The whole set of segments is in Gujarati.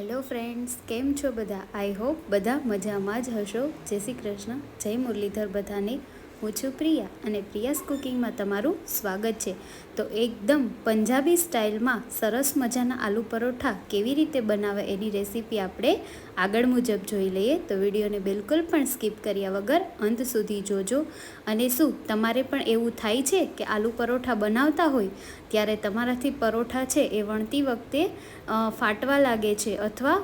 હેલો ફ્રેન્ડ્સ કેમ છો બધા? આઈ હોપ બધા મજામાં જ હશો. જય શ્રી કૃષ્ણ. જય મુરલીધર બધાને. હું છું પ્રિયા અને પ્રિયાસ કુકિંગમાં તમારું સ્વાગત છે. તો એકદમ પંજાબી સ્ટાઇલમાં સરસ મજાના આલુ પરોઠા કેવી રીતે બનાવે એની રેસીપી આપણે આગળ મુજબ જોઈ લઈએ. તો વિડીયોને બિલકુલ પણ સ્કીપ કર્યા વગર અંત સુધી જોજો. અને શું તમારે પણ એવું થાય છે કે આલુ પરોઠા બનાવતા હોય ત્યારે તમારાથી પરોઠા છે એ વણતી વખતે ફાટવા લાગે છે અથવા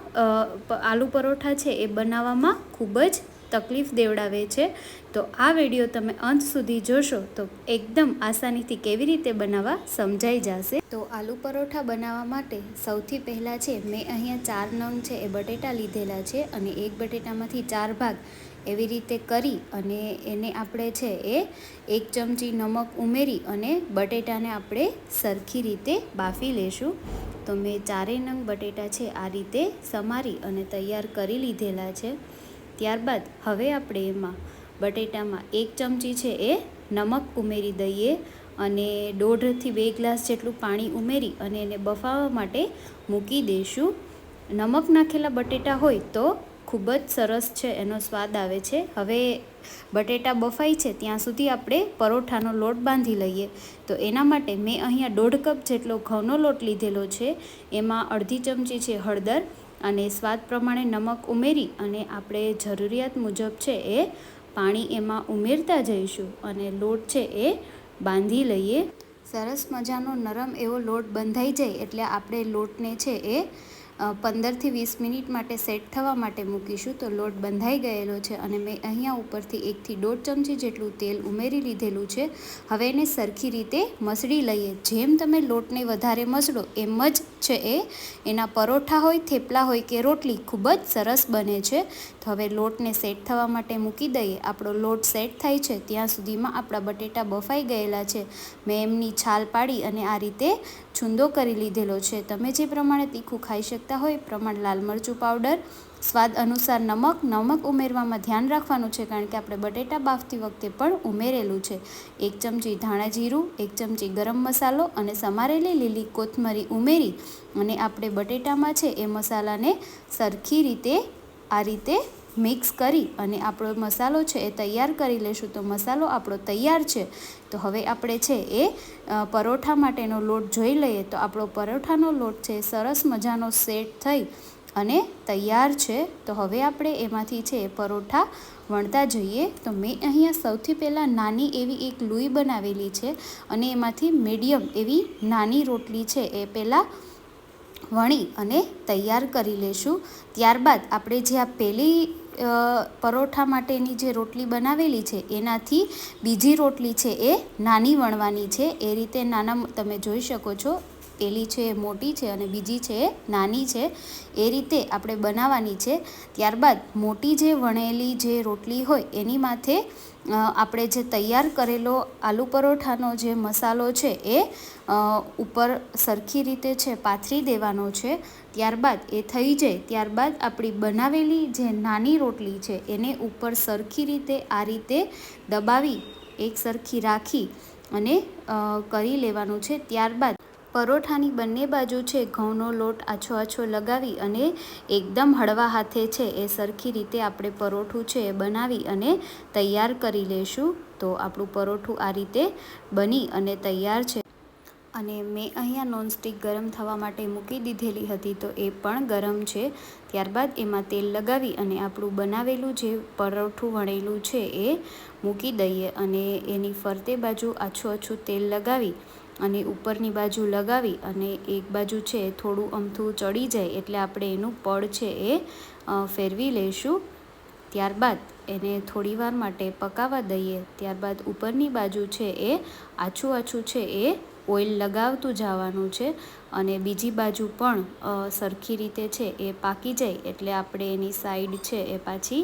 આલુ પરોઠા છે એ બનાવવામાં ખૂબ જ તકલીફ દેવડાવે છે. તો આ વીડિયો તમે અંત સુધી જોશો તો એકદમ આસાનીથી કેવી રીતે બનાવવા સમજાઈ જશે. તો આલુ પરોઠા બનાવવા માટે સૌથી પહેલાં છે મેં અહીંયા ચાર નંગ છે એ બટેટા લીધેલા છે અને એક બટેટામાંથી ચાર ભાગ એવી રીતે કરી અને એને આપણે છે એ એક ચમચી નમક ઉમેરી અને બટેટાને આપણે સરખી રીતે બાફી લેશું. તો મેં ચારેય નંગ બટેટા છે આ રીતે સમારી અને તૈયાર કરી લીધેલા છે. ત્યારબાદ હવે આપણે એમાં બટેટામાં એક ચમચી છે એ નમક ઉમેરી દઈએ અને દોઢથી બે ગ્લાસ જેટલું પાણી ઉમેરી અને એને બફાવવા માટે મૂકી દઈશું. નમક નાખેલા બટેટા હોય તો ખૂબ જ સરસ છે, એનો સ્વાદ આવે છે. હવે બટેટા બફાય છે ત્યાં સુધી આપણે પરોઠાનો લોટ બાંધી લઈએ. તો એના માટે મેં અહીંયા દોઢ કપ જેટલો ઘઉંનો લોટ લીધેલો છે. એમાં અડધી ચમચી છે હળદર અને સ્વાદ પ્રમાણે નમક ઉમેરી અને આપણે જરૂરિયાત મુજબ છે એ પાણી એમાં ઉમેરતા જઈશું અને લોટ છે એ બાંધી લઈએ. સરસ મજાનો નરમ એવો લોટ બંધાઈ જાય એટલે આપણે લોટને છે એ પંદરથી વીસ મિનિટ માટે સેટ થવા માટે મૂકીશું. તો લોટ બંધાઈ ગયેલો છે અને મેં અહીંયા ઉપરથી એકથી દોઢ ચમચી જેટલું તેલ ઉમેરી લીધેલું છે. હવે એને સરખી રીતે મસળી લઈએ. જેમ તમે લોટને વધારે મસળો એમ જ છે એ. એના પરોઠા હોય, થેપલા હોય કે રોટલી ખૂબ જ સરસ બને છે. તો હવે લોટને સેટ થવા માટે મૂકી દઈએ. આપણો લોટ સેટ થાય છે ત્યાં સુધીમાં આપણા બટેટા બફાઈ ગયેલા છે. મેં એમની છાલ પાડી અને આ રીતે છૂંદો કરી લીધેલો છે. તમે જે પ્રમાણે તીખું ખાઈ શકતા હોય પ્રમાણે લાલ મરચું પાવડર સ્વાદ અનુસાર નમક નમક ઉમેરવામાં ધ્યાન રાખવાનું છે કારણ કે આપણે બટેટા બાફતી વખતે પણ ઉમેરેલું છે. એક ચમચી ધાણા જીરું, એક ચમચી ગરમ મસાલો અને સમારેલી લીલી કોથમરી ઉમેરી અને આપણે બટેટામાં છે એ મસાલાને સરખી રીતે, આ રીતે મિક્સ કરી અને આપણો મસાલો છે એ તૈયાર કરી લેશું તો મસાલો આપણો તૈયાર છે. તો હવે આપણે છે એ પરોઠા માટેનો લોટ જોઈ લઈએ તો આપણો પરોઠાનો લોટ છે સરસ મજાનો સેટ થઈ અને તૈયાર છે. તો હવે આપણે એમાંથી છે પરોઠા વણતા જઈએ. તો મેં અહીંયા સૌથી પહેલાં નાની એવી એક લૂઈ બનાવેલી છે અને એમાંથી મીડિયમ એવી નાની રોટલી છે એ પહેલાં વણી અને તૈયાર કરી લેશું. ત્યારબાદ આપણે જે આ પહેલી પરોઠા માટેની જે રોટલી બનાવેલી છે એનાથી બીજી રોટલી છે એ નાની વણવાની છે. એ રીતે નાના તમે જોઈ શકો છો. પેલી છે એ મોટી છે અને બીજી છે એ નાની છે. એ રીતે આપણે બનાવવાની છે. ત્યારબાદ મોટી જે વણેલી જે રોટલી હોય, એની માથે આપણે જે તૈયાર કરેલો આલુ પરોઠાનો જે મસાલો છે એ ઉપર સરખી રીતે છે, પાથરી દેવાનો છે. ત્યારબાદ એ થઈ જાય. ત્યારબાદ આપણી બનાવેલી જે નાની રોટલી છે, એને ઉપર સરખી રીતે આ રીતે દબાવી, એક સરખી રાખી અને કરી લેવાનું છે. ત્યારબાદ પરોઠાની બંને બાજુ છે ઘઉંનો લોટ આછો આછો લગાવી અને એકદમ હળવા હાથે છે એ સરખી રીતે આપણે પરોઠું છે એ બનાવી અને તૈયાર કરી લેશું. તો આપણું પરોઠું આ રીતે બની અને તૈયાર છે. અને મેં અહીંયા નોનસ્ટિક ગરમ થવા માટે મૂકી દીધેલી હતી તો એ પણ ગરમ છે. ત્યારબાદ એમાં તેલ લગાવી અને આપણું બનાવેલું જે પરોઠું વણેલું છે એ મૂકી દઈએ અને એની ફરતે બાજુ આછું આછું તેલ લગાવી અને ઉપરની બાજુ લગાવી અને એક બાજુ છે થોડું અમથું ચડી જાય એટલે આપણે એનું પડ છે એ ફેરવી લઈશું. ત્યારબાદ એને થોડીવાર માટે પકાવવા દઈએ. ત્યારબાદ ઉપરની બાજુ છે એ, આછું આછું છે એ ઓઇલ લગાવતું જવાનું છે અને બીજી બાજુ પણ સરખી રીતે છે એ પાકી જાય એટલે આપણે એની સાઈડ છે એ પાછી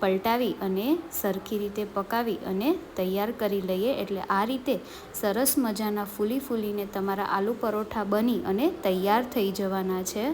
પલટાવી અને સરખી રીતે પકાવી અને તૈયાર કરી લઈએ એટલે આ રીતે સરસ મજાના ફૂલી ફૂલીને તમારા આલુ પરોઠા બની અને તૈયાર થઈ જવાના છે.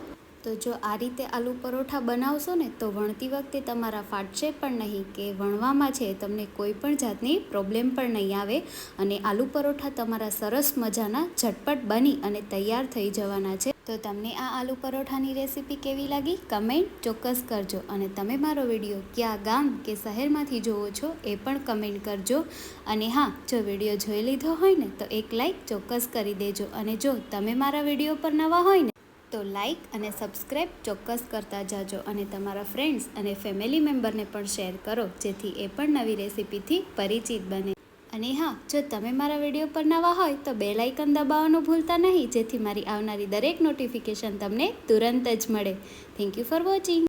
તો જો આ રીતે આલુ પરોઠા બનાવશો ને તો વણતી વખતે તમારા ફાટશે પણ નહીં કે વણવામાં છે, તમને કોઈ પણ જાતની પ્રોબ્લેમ પણ નહીં આવે અને આલુ પરોઠા તમારા સરસ મજાના ઝટપટ બની અને તૈયાર થઈ જવાના છે. તો તમને આ આલુ પરોઠાની રેસીપી કેવી લાગી? કમેન્ટ ચોક્કસ કરજો. અને તમે મારો વીડિયો ક્યાં ગામ કે શહેરમાંથી જોવો છો એ પણ કમેન્ટ કરજો. અને હા, જો વીડિયો જોઈ લીધો હોય ને, તો એક લાઈક ચોક્કસ કરી દેજો. અને જો તમે મારા વીડિયો પર નવા હોય ને, તો લાઈક અને સબસ્ક્રાઈબ ચોક્કસ કરતા જાજો. અને તમારા ફ્રેન્ડ્સ અને ફેમિલી મેમ્બરને પણ શેર કરો, જેથી એ પણ નવી રેસીપીથી પરિચિત બને. અને હા, જો તમે મારા વીડિયો પર નવા હોય તો બે લાઇકન દબાવવાનું ભૂલતા નહીં, જેથી મારી આવનારી દરેક નોટિફિકેશન તમને તુરંત જ મળે. Thank you for watching